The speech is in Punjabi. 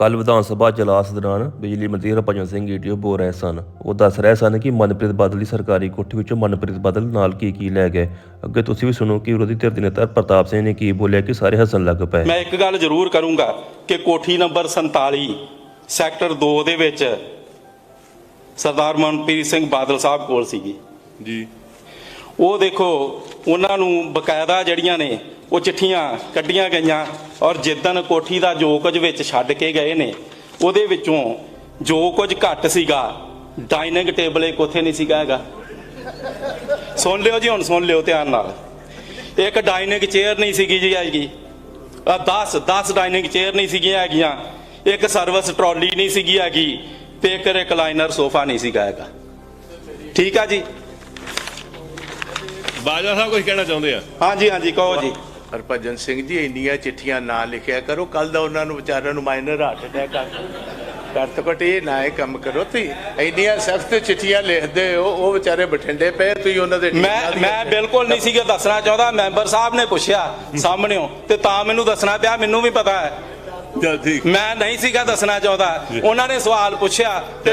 ਕੱਲ ਵਿਧਾਨ ਸਭਾ ਇਜਲਾਸ ਦੌਰਾਨ ਬਿਜਲੀ ਮੰਤਰੀ ਹਰਭਜਨ ਸਿੰਘ ਈਟੀਓ ਬੋਲ ਰਹੇ ਸਨ। ਉਹ ਦੱਸ ਰਹੇ ਸਨ ਕਿ ਮਨਪ੍ਰੀਤ ਬਾਦਲ ਦੀ ਸਰਕਾਰੀ ਕੋਠੀ ਵਿੱਚੋਂ ਮਨਪ੍ਰੀਤ ਬਾਦਲ ਨਾਲ ਕੀ ਕੀ ਲੈ ਗਏ। ਅੱਗੇ ਤੁਸੀਂ ਵੀ ਸੁਣੋ ਕਿ ਵਿਰੋਧੀ ਧਿਰ ਦੇ ਨੇਤਾ ਪ੍ਰਤਾਪ ਸਿੰਘ ਨੇ ਕੀ ਬੋਲਿਆ ਕਿ ਸਾਰੇ ਹੱਸਣ ਲੱਗ ਪਏ। ਮੈਂ ਇੱਕ ਗੱਲ ਜ਼ਰੂਰ ਕਰੂੰਗਾ ਕਿ ਕੋਠੀ ਨੰਬਰ 47 ਸੈਕਟਰ 2 ਦੇ ਵਿੱਚ ਸਰਦਾਰ ਮਨਪ੍ਰੀਤ ਸਿੰਘ ਬਾਦਲ ਸਾਹਿਬ ਕੋਲ ਸੀਗੀ। ਜੀ। ਉਹ ਦੇਖੋ ਉਹਨਾਂ ਨੂੰ ਬਕਾਇਦਾ ਜਿਹੜੀਆਂ ਨੇ ਉਹ ਚਿੱਠੀਆਂ ਕੱਢੀਆਂ ਗਈਆਂ ਔਰ ਜਿੱਦਣ ਕੋਠੀ ਦਾ ਜੋ ਕੁਝ ਵਿੱਚ ਛੱਡ ਕੇ ਗਏ ਨੇ ਉਹਦੇ ਵਿੱਚੋਂ ਜੋ ਕੁਝ ਘੱਟ ਸੀਗਾ ਡਾਈਨਿੰਗ ਟੇਬਲ ਇੱਕ ਉੱਥੇ ਨਹੀਂ ਸੀਗਾ ਹੈਗਾ। ਸੁਣ ਲਿਓ ਜੀ ਹੁਣ ਸੁਣ ਲਿਓ ਧਿਆਨ ਨਾਲ। ਇੱਕ ਡਾਈਨਿੰਗ ਚੇਅਰ ਨਹੀਂ ਸੀਗੀ ਜੀ ਹੈਗੀ। 10 10 ਡਾਈਨਿੰਗ ਚੇਅਰ ਨਹੀਂ ਸੀਗੀਆਂ ਹੈਗੀਆਂ। ਇੱਕ ਸਰਵਿਸ ਟਰਾਲੀ ਨਹੀਂ ਸੀਗੀ ਹੈਗੀ ਤੇ ਇੱਕ ਰਿਕਲਾਈਨਰ ਸੋਫਾ ਨਹੀਂ ਸੀਗਾ ਹੈਗਾ। ਠੀਕ ਆ ਜੀ? ਬਾਜਵਾ ਸਾਹਿਬ ਕੁਝ ਕਹਿਣਾ ਚਾਹੁੰਦੇ ਆ? ਹਾਂਜੀ ਹਾਂਜੀ ਕਹੋ ਜੀ। ਹਰਭਜਨ ਸਿੰਘ ਜੀ ਇੰਨੀਆਂ ਚਿੱਠੀਆਂ ਨਾ ਲਿਖਿਆ ਕਰੋ। ਕੱਲ ਦਾ ਉਹਨਾਂ ਨੂੰ ਵਿਚਾਰਿਆਂ ਨੂੰ ਮਾਈਨਰ ਹਾਰਟ ਅਟੈਕ ਆ। ਗਿਆ ਘੱਟ ਤੋਂ ਘੱਟ ਇਹ ਨਾ ਇਹ ਕੰਮ ਕਰੋ। ਤੁਸੀਂ ਇੰਨੀਆਂ ਸਖਤ ਚਿੱਠੀਆਂ ਲਿਖਦੇ ਹੋ ਉਹ ਵਿਚਾਰੇ ਬਠਿੰਡੇ ਪਏ ਤੁਸੀਂ ਉਹਨਾਂ ਦੇ ਮੈਂ ਮੈਂ ਬਿਲਕੁਲ ਨਹੀਂ ਸੀਗਾ ਦੱਸਣਾ ਚਾਹੁੰਦਾ। ਮੈਂਬਰ ਸਾਹਿਬ ਨੇ ਪੁੱਛਿਆ ਸਾਹਮਣਿਓ ਤੇ ਤਾਂ ਮੈਨੂੰ ਦੱਸਣਾ ਪਿਆ ਮੈਨੂੰ ਵੀ ਪਤਾ ਹੈ। ਮੈਂ ਨਹੀਂ ਸੀਗਾ ਦੱਸਣਾ ਚਾਹੁੰਦਾ। ਉਹਨਾਂ ਨੇ ਸਵਾਲ ਪੁੱਛਿਆ ਤੇ